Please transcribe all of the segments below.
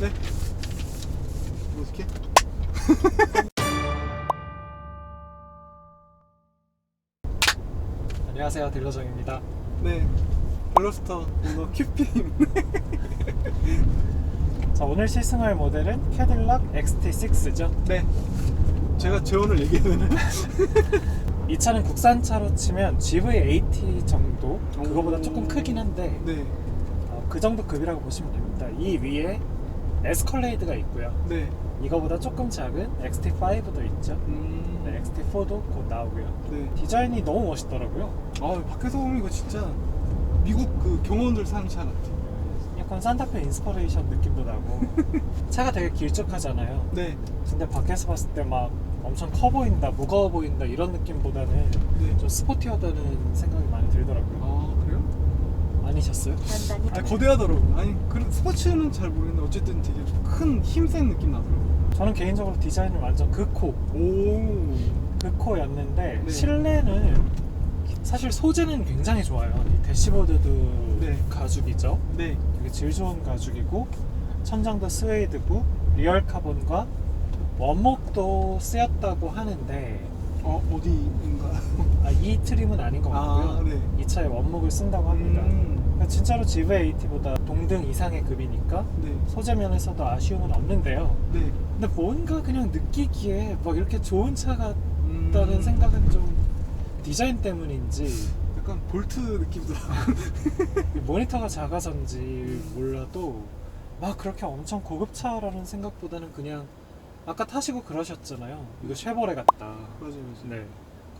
네. 어떻게? 안녕하세요 딜러정입니다 네. 블러스터 오너 큐피입니다. 자 오늘 시승할 모델은 캐딜락 XT6죠 네. 제가 재원을 얘기하면은 이 차는 국산차로 치면 GV80 정도 그거보다 오. 조금 크긴 한데 네. 어, 그 정도 급이라고 보시면 됩니다 이 위에 에스컬레이드가 있고요 네. 이거보다 조금 작은 XT5도 있죠 음. 네, XT4도 곧 나오고요 네. 디자인이 너무 멋있더라고요 아 밖에서 보면 이거 진짜 미국 그 경호원들 사는 차 같아. 약간 산타페 인스퍼레이션 느낌도 나고 차가 되게 길쭉하잖아요 네. 근데 밖에서 봤을 때 막 엄청 커 보인다, 무거워 보인다 이런 느낌보다는 네. 좀 스포티하다는 생각이 많이 들더라고요. 아니셨어요? 아 거대하더라고. 아니 그런 스포츠는 잘 모르겠는데 어쨌든 되게 큰 힘센 느낌 나더라고. 저는 개인적으로 디자인을 완전 극호, 오. 극호였는데 네. 실내는 사실 소재는 굉장히 좋아요. 이 대시보드도 네. 가죽이죠. 네. 되게 질 좋은 가죽이고 천장도 스웨이드고 리얼 카본과 원목도 쓰였다고 하는데 어 어디인가? 아, 이 트림은 아닌 것 같고요. 아 네. 이 차에 원목을 쓴다고 합니다. 음. 그러니까 진짜로 GV80보다 동등 이상의 급이니까 네. 소재 면에서도 아쉬움은 없는데요. 네. 근데 뭔가 그냥 느끼기에 막 이렇게 좋은 차 같다는 음. 생각은 좀 디자인 때문인지 약간 볼트 느낌도 나고. 모니터가 작아서인지 몰라도 막 그렇게 엄청 고급차라는 생각보다는 그냥 아까 타시고 그러셨잖아요. 이거 쉐보레 같다. 맞아요, 맞아요. 네.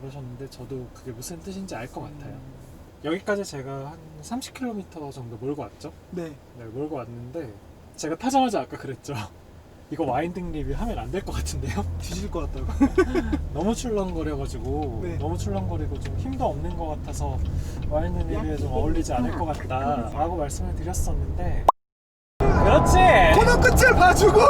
그러셨는데 저도 그게 무슨 뜻인지 알 것 같아요. 음. 여기까지 제가 한 30km 정도 몰고 왔죠. 네. 네, 몰고 왔는데 제가 타자마자 아까 그랬죠. 이거 와인딩 리뷰 하면 안 될 것 같은데요? 뒤질 것 같다고. 너무 출렁거려가지고 네. 너무 출렁거리고 좀 힘도 없는 것 같아서 와인딩 리뷰에 좀 어울리지 않을 것 같다 라고 말씀을 드렸었는데 그렇지! 코너 끝을 봐주고.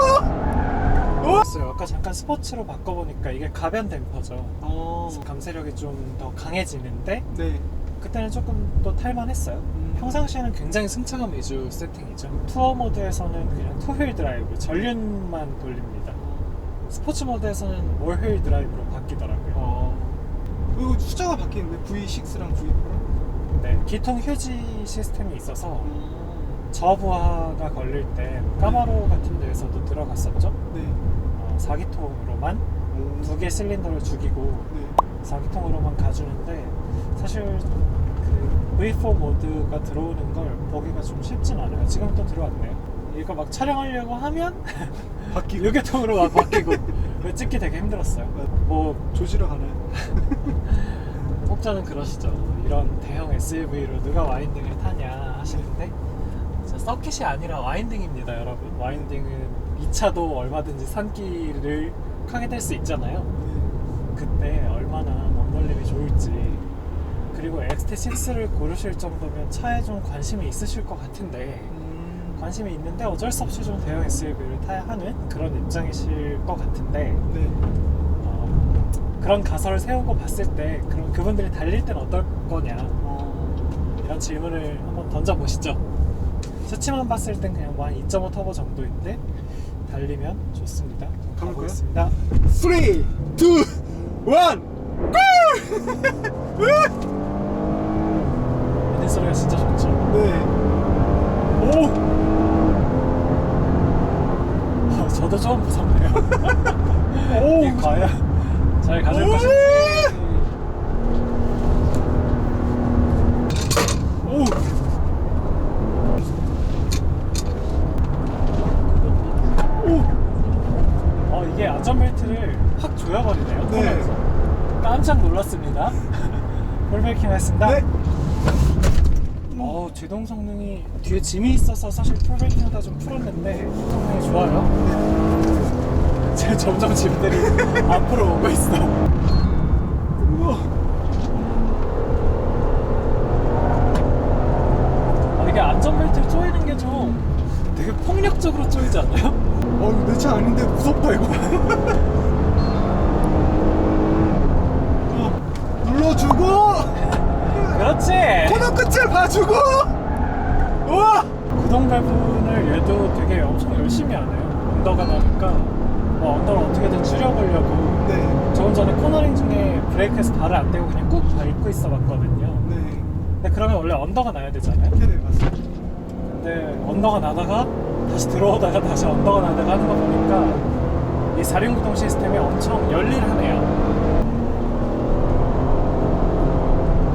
있어요. 아까 잠깐 스포츠로 바꿔보니까 이게 가변 댐퍼죠. 어. 감세력이 좀 더 강해지는데 네. 그때는 조금 또 탈만했어요. 음. 평상시에는 굉장히 승차감 위주 세팅이죠. 투어 모드에서는 그냥 투휠 드라이브, 전륜만 돌립니다. 스포츠 모드에서는 올휠 드라이브로 바뀌더라고요. 어. 그리고 숫자가 바뀌는데 V6랑 V4랑. 네, 기통 휴지 시스템이 있어서 음. 저부하가 걸릴 때 까마로 같은 데에서도 들어갔었죠. 네. 어, 4기통으로만 오. 두 개 실린더를 죽이고 네. 4기통으로만 가주는데 사실 그 V4 모드가 들어오는 걸 보기가 좀 쉽진 않아요. 지금 또 들어왔네요. 이거 막 촬영하려고 하면 바뀌고. 유계통으로 막 바뀌고 찍기 되게 힘들었어요. 뭐 조지러 가나요? 혹자는 그러시죠. 이런 대형 SUV로 누가 와인딩을 타냐 하시는데 저 서킷이 아니라 와인딩입니다, 여러분. 와인딩은 이 차도 얼마든지 산길을 하게 될 수 있잖아요. 네. 그때 얼마나 몸놀림이 좋을지 그리고 XT6를 고르실 정도면 차에 좀 관심이 있으실 것 같은데 음. 관심이 있는데 어쩔 수 없이 좀 대형 SUV를 타야 하는 그런 입장이실 것 같은데 네. 어, 그런 가설을 세우고 봤을 때 그럼 그분들이 달릴 땐 어떨 거냐 어. 이런 질문을 한번 던져보시죠 수치만 봤을 땐 그냥 뭐 한2.5 터보 정도인데 달리면 좋습니다? 가보겠습니다 3, 2, 1, 엔진 소리가 진짜 좋죠 네. 오! 아, 저도 좀 무섭네요. 오, 과연 잘 가질 오! 것인지. 오. 오. 어, 이게 안전벨트를 확 조여버리네요. 네. 터널에서. 깜짝 놀랐습니다. 풀베이킹 했습니다. 네. 어, 제동 성능이 뒤에 짐이 있어서 사실 풀베이킹 하다 좀 풀었는데 성능이 좋아요. 제 점점 짐들이 앞으로 오고 있어. 우와. 아, 이게 안전벨트 조이는 게 좀 되게 폭력적으로 조이지 않나요? 어, 이거 내 차 아닌데 무섭다 이거. 어, 눌러주고 그렇지! 코너 끝을 봐주고. 우와. 구동 발분을 얘도 되게 엄청 열심히 하네요. 언더가 나니까 뭐 언더를 어떻게든 줄여보려고 네. 조금 전에 코너링 중에 브레이크에서 발을 안 떼고 그냥 꾹 밟고 있어 봤거든요. 네. 근데 그러면 원래 언더가 나야 되잖아요. 네네 맞습니다. 근데 언더가 나다가 다시 들어오다가 다시 언더가 나다가 하는 거 보니까 이 사륜구동 시스템이 엄청 열일하네요.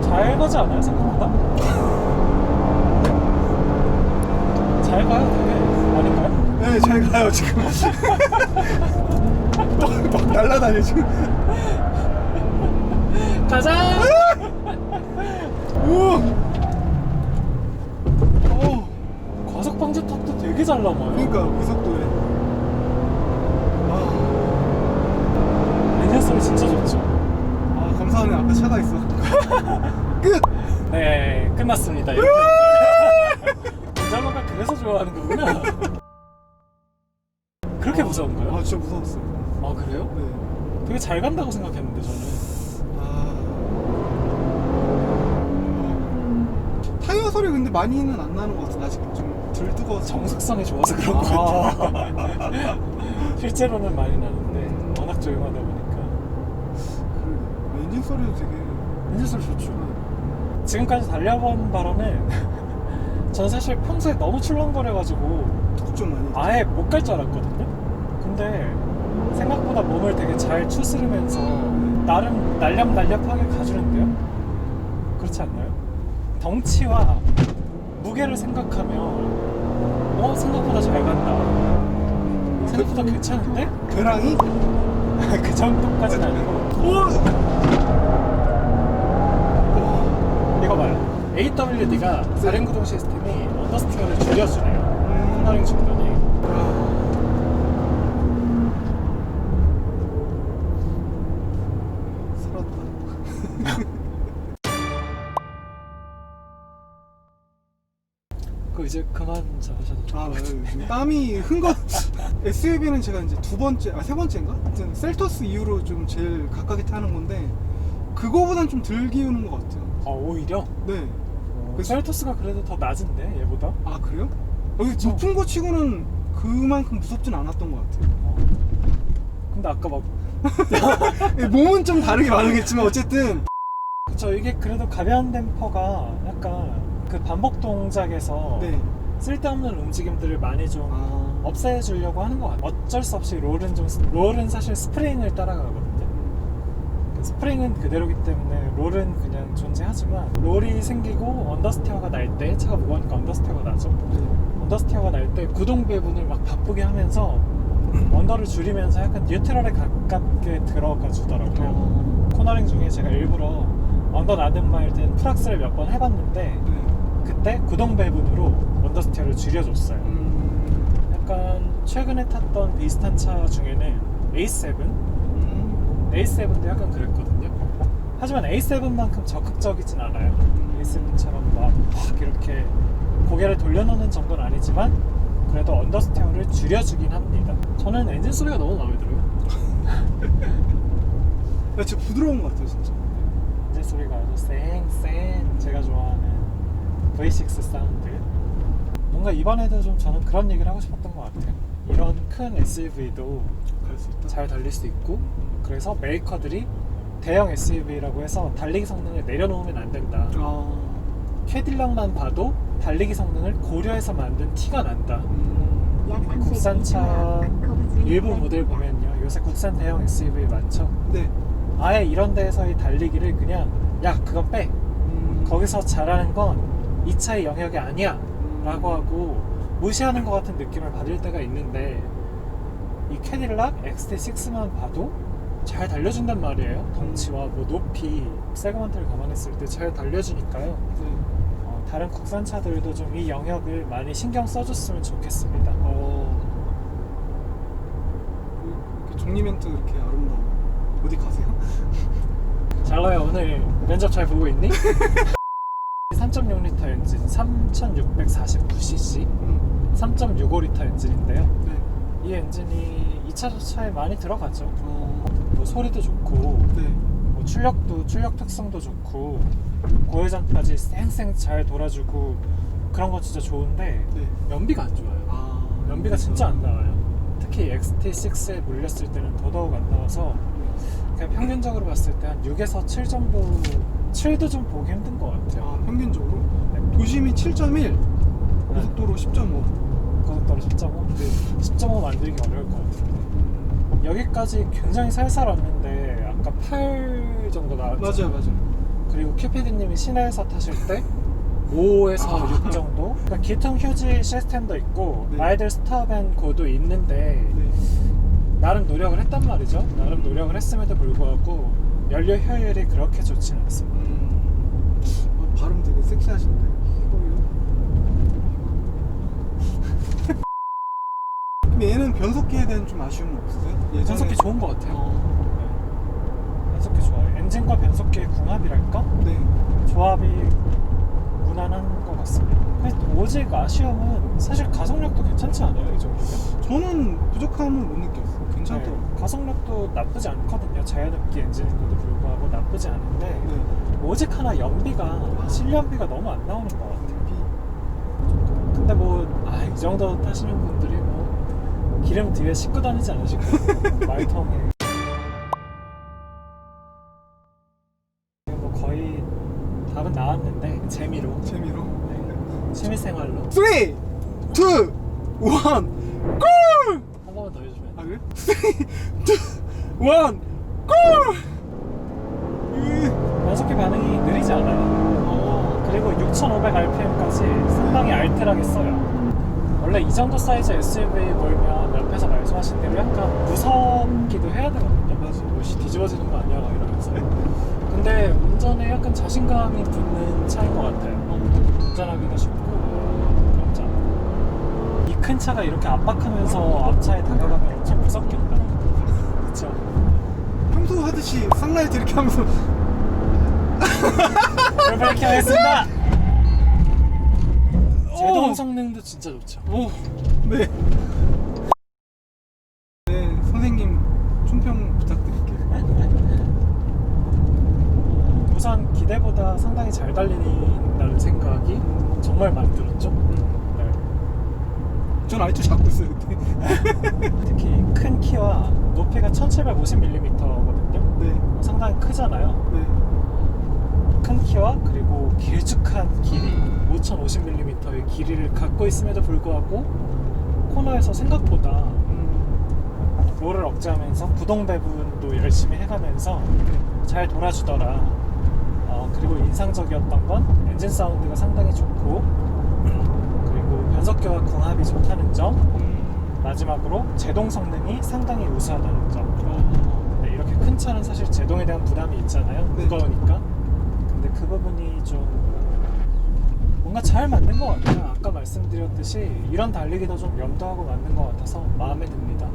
잘 가지 않아요 생각보다? 잘 가요 되게 아닌가요? 네, 잘 가요 지금. 막, 막 날라다녀 지금. 가자! 우와. 오. 과속 방지 턱도 되게 잘 넘어요. 그러니까 그 속도에. 아, 엔진 소리 진짜 좋죠. 아 감사하네 앞에 차가 있어. 끝. 네, 끝났습니다. 이렇게. 자마가 그래서 좋아하는 거구나. 그렇게 무서운가요? 아 진짜 무서웠어요. 아 그래요? 네. 되게 잘 간다고 생각했는데 저는. 아. 타이어 소리 근데 많이는 안 나는 것 같아. 아직 좀덜 뜨거워서. 정숙성이 좋아서 그런 것 아. 같아요. 실제로는 많이 나는데 워낙 조용하다 보니까 그러게. 엔진 소리도 되게. 엔진 소리 좋죠. 지금까지 달려본 바로는 저는 사실 평소에 너무 출렁거려가지고 걱정 많이. 아예 못 갈 줄 알았거든요. 근데 생각보다 몸을 되게 잘 추스르면서 나름 날렵날렵하게 가주는데요. 그렇지 않나요? 덩치와 무게를 생각하면 어 생각보다 잘 간다. 생각보다 괜찮은데? 배랑이? 그 정도까지는 아니고 이거 봐요. AWD가 사륜 구동 시스템이 언더스티어를 줄여주네요. 코너링 충분히. 그 이제 그만 잡으셔도 아, 것 같은데. 네. 땀이 흥건 SUV는 제가 이제 두 번째, 아 세 번째인가? 하여튼 셀토스 이후로 좀 제일 가깝게 타는 건데 그거보단 좀 덜 기우는 것 같아요. 아 오히려 네. 그 셀토스가 그래도 더 낮은데 얘보다. 아 그래요? 여기 높은 거 치고는 그만큼 무섭진 않았던 것 같아요. 어. 근데 아까 막 예, 몸은 좀 다르게 반응했지만 어쨌든 그쵸 이게 그래도 가변 댐퍼가 약간 그 반복 동작에서 네. 쓸데없는 움직임들을 많이 좀 아, 없애주려고 하는 것 같아요. 어쩔 수 없이 롤은 좀 롤은 사실 스프링을 따라가거든요. 그 스프링은 그대로기 때문에 롤은 그냥 존재하지만 롤이 생기고 언더스티어가 날 때 차가 무거우니까 언더스티어가 나죠. 네. 언더스티어가 날 때 구동 배분을 막 바쁘게 하면서 언더를 줄이면서 약간 뉴트럴에 가깝게 들어가 주더라고요. 어, 코너링 중에 제가 일부러 언더 나든 말든 풀악스를 몇 번 해봤는데 네. 그때 구동 배분으로 언더스티어를 줄여줬어요. 음, 약간 최근에 탔던 비슷한 차 중에는 A7, 음, A7도 약간 그랬거든요. 하지만 A7만큼 적극적이진 않아요. A7처럼 막확 이렇게 고개를 돌려놓는 정도는 아니지만 그래도 언더스티어를 줄여주긴 합니다. 저는 엔진 소리가 너무 마음에 들어요. 야, 진짜 부드러운 것 같아요 진짜. 엔진 소리가 아주 쌩쌩 제가 좋아하는 V6 사운드. 뭔가 이번에도 좀 저는 그런 얘기를 하고 싶었던 것 같아요. 이런 큰 SUV도 갈수 있다. 잘 달릴 수 있고 그래서 메이커들이 대형 SUV라고 해서 달리기 성능을 내려놓으면 안 된다. 아, 캐딜락만 봐도 달리기 성능을 고려해서 만든 티가 난다. 음, 국산차 일부 모델 보면요. 요새 국산 대형 SUV 많죠. 네. 아예 이런 데에서의 달리기를 그냥 야 그건 빼. 음, 거기서 잘하는 건 이 차의 영역이 아니야. 음, 라고 하고 무시하는 것 같은 느낌을 받을 때가 있는데 이 캐딜락 XT6만 봐도 잘 달려준단 말이에요. 덩치와 뭐 높이, 세그먼트를 감안했을 때 잘 달려주니까요. 네. 어, 다른 국산차들도 좀 이 영역을 많이 신경 써줬으면 좋겠습니다. 어, 이렇게 종리 멘트 이렇게 아름다워. 어디 가세요? 잘라요 오늘 면접 잘 보고 있니? 3.6L 엔진 3649cc 음, 3.65L 엔진인데요. 네. 이 엔진이 2차 저차에 많이 들어가죠. 어, 뭐 소리도 좋고 네. 뭐 출력도 출력 특성도 좋고 고회전까지 쌩쌩 잘 돌아주고 그런 거 진짜 좋은데 네. 연비가 안 좋아요. 아, 연비가 진짜 안 나와요. 특히 XT6에 물렸을 때는 더더욱 안 나와서 그냥 평균적으로 봤을 때 한 6에서 7 정도 7도 좀 보기 힘든 것 같아요. 아, 평균적으로 도심이 7.1, 고속도로 10.5. 고속도로 10.5? 근데 10.5 만들기 어려울 것 같은데 여기까지 굉장히 살살 왔는데 아까 8 정도 나왔죠 맞아요, 맞아요. 그리고 큐피디님이 시내에서 타실 때 5에서 아. 6 정도 그러니까 기통 휴지 시스템도 있고 네. 마이들 스탑 앤 고도 있는데 네. 나름 노력을 했단 말이죠 나름 노력을 했음에도 불구하고 연료 효율이 그렇게 좋지는 않습니다 섹시하신데. 그럼 얘는 변속기에 대한 좀 아쉬움은 없으세요? 예전에 변속기 좋은 것 같아요 어, 네. 변속기 좋아요 엔진과 변속기의 궁합이랄까? 네. 조합이 무난한 것 같습니다. 근데 오직 아쉬움은 사실 가속력도 괜찮지 않아요 이 정도면? 저는 부족함을 못 느꼈어요. 괜찮더라고요. 네, 가속력도 나쁘지 않거든요. 자연흡기 엔진인데도 불구하고 나쁘지 않은데 네. 오직 하나 연비가 실연비가 너무 안 나오는 것 같아요. 비. 근데 뭐아이 정도 타시는 분들이 뭐 기름 뒤에 싣고 다니지 않으실 거예요. 말통에 뭐 거의 답은 나왔는데 재미로 재미로. 네, 취미생활로 3, 2, 1, 골! 아 그래? 3, 2, 1, 골! 으, 변속기 반응이 느리지 않아요. 어, 그리고 6,500rpm까지 상당히 알뜰하게 써요. 원래 이 정도 사이즈 SUV 몰면 옆에서 말씀하신 대로 약간 무섭기도 해야 되거든요. 맞아. 뭐씨 뒤집어지는 거 아니야 막 이러면서. 근데 운전에 약간 자신감이 붙는 차인 것 같아요. 운전하기도 쉽고 큰 차가 이렇게 압박하면서 앞차에 다가가면 엄청 무섭겠다. 그렇죠. 평소 하듯이 쌍라이트 이렇게 하면서 브레이킹 하겠습니다. 제동 오! 성능도 진짜 좋죠. 오, 네. 네, 선생님 총평 부탁드릴게요. 우선 기대보다 상당히 잘 달린다는 생각이 정말 많이 들었죠. 네. 전 아직도 잡고 있어요. 그때. 특히 큰 키와 높이가 1750mm거든요. 네, 상당히 크잖아요. 네. 큰 키와 그리고 길쭉한 길이 5050mm의 길이를 갖고 있음에도 불구하고 코너에서 생각보다 음, 롤을 억제하면서 구동 배분도 열심히 해가면서 잘 돌아주더라. 어, 그리고 인상적이었던 건 엔진 사운드가 상당히 좋고 변속기와 궁합이 좋다는 점. 음, 마지막으로 제동 성능이 상당히 우수하다는 점. 어, 네, 이렇게 큰 차는 사실 제동에 대한 부담이 있잖아요. 네. 무거우니까. 근데 그 부분이 좀 뭔가 잘 맞는 것 같아요. 아까 말씀드렸듯이 이런 달리기도 좀 염두하고 맞는 것 같아서 마음에 듭니다.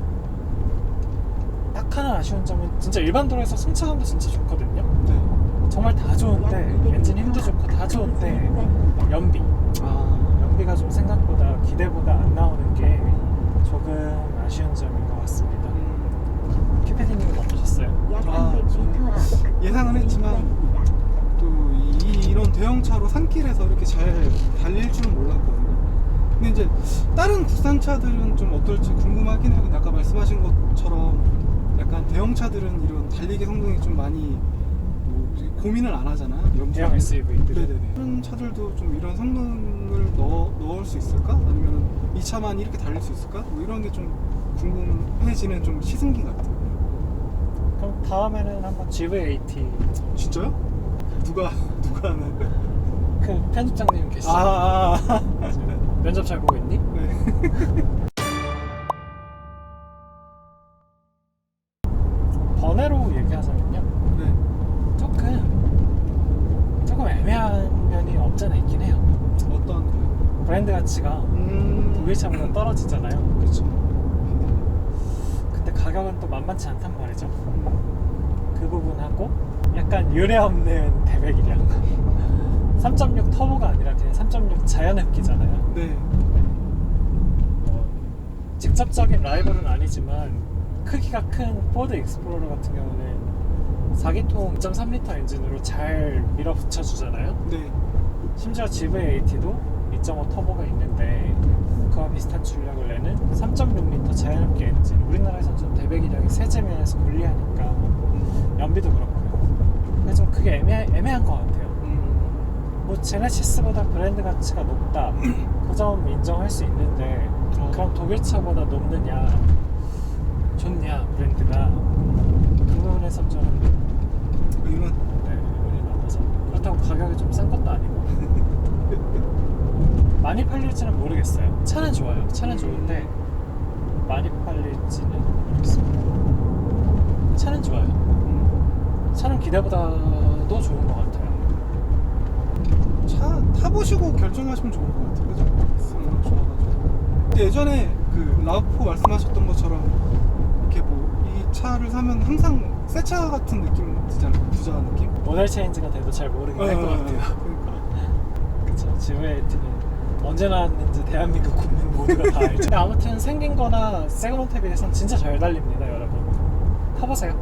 딱 하나 아쉬운 점은 진짜 일반 도로에서 승차감도 진짜 좋거든요. 네. 정말 다 좋은데 엔진 힘도 좋고 다 좋은데 연비. 아, 연비가 좀 생각보다 기대보다 안 나오는 게 조금 아쉬운 점인 것 같습니다 음, 키패디님은 어떠셨어요? 아, 저는 예상은 했지만 또 이, 이런 대형차로 산길에서 이렇게 잘 달릴 줄은 몰랐거든요. 근데 이제 다른 국산차들은 좀 어떨지 궁금하긴 해요. 근데 아까 말씀하신 것처럼 약간 대형차들은 이런 달리기 성능이 좀 많이 뭐 고민을 안 하잖아요. 이런 대형. SUV들 네네네. 다른 차들도 좀 이런 성능 을 넣어, 넣을 수 있을까? 아니면 이 차만 이렇게 달릴 수 있을까? 뭐 이런 게 좀 궁금해지는 좀 시승기 같아요. 그럼 다음에는 한번 GV80 진짜요? 누가 누가 하는? 그 편집장님 계시죠? 아, 아, 면접 잘 보고 있니? 네. 번외로 얘기하자면요 네. 조금 조금 애매한 면이 없잖아 있긴 해요 어떤? 브랜드 가치가 음. 독일차보다 떨어지잖아요 그렇죠. 근데 가격은 또 만만치 않단 말이죠 그 부분하고 약간 유례 없는 대백이량 3.6 터보가 아니라 그냥 3.6 자연 흡기잖아요 네. 뭐 직접적인 라이벌은 아니지만 크기가 큰 포드 익스플로러 같은 경우는 4기통 2.3L 엔진으로 잘 밀어붙여 주잖아요? 네. 심지어 GV80도 2.5 터보가 있는데 그와 비슷한 출력을 내는 3.6L 자연흡기 엔진. 우리나라에서는 좀 대배 기량이 세제 면에서 불리하니까 연비도 그렇고요 근데 좀 그게 애매, 애매한 것 같아요. 음, 뭐 제네시스보다 브랜드 가치가 높다. 그 점 인정할 수 있는데 어. 그럼 독일차보다 높느냐 좋냐 브랜드가 그 부분에서 좀 의문. 네, 의문이 남아서 그렇다고 가격이 좀 싼 것도 아니고 많이 팔릴지는 모르겠어요 차는 좋아요 차는 좋은데 많이 팔릴지는 모르겠어요 차는 좋아요 음, 차는 기대보다도 좋은 것 같아요 차 타보시고 결정하시면 좋을 것 같아요. 그죠? 성능 좋아가지고. 예전에 그 라우포 말씀하셨던 것처럼 이렇게 뭐 이 차를 사면 항상 새 차 같은 느낌 드잖아요. 부자 느낌. 모델 체인지가 돼도 잘 모르긴 할것 어, 같아요 그러니까. 그쵸 GV8는 언제 나왔는지 대한민국 국민 모두가 다 알죠. 아무튼 생긴 거나 세그먼트에 비해서는 진짜 잘 달립니다 여러분. 타보세요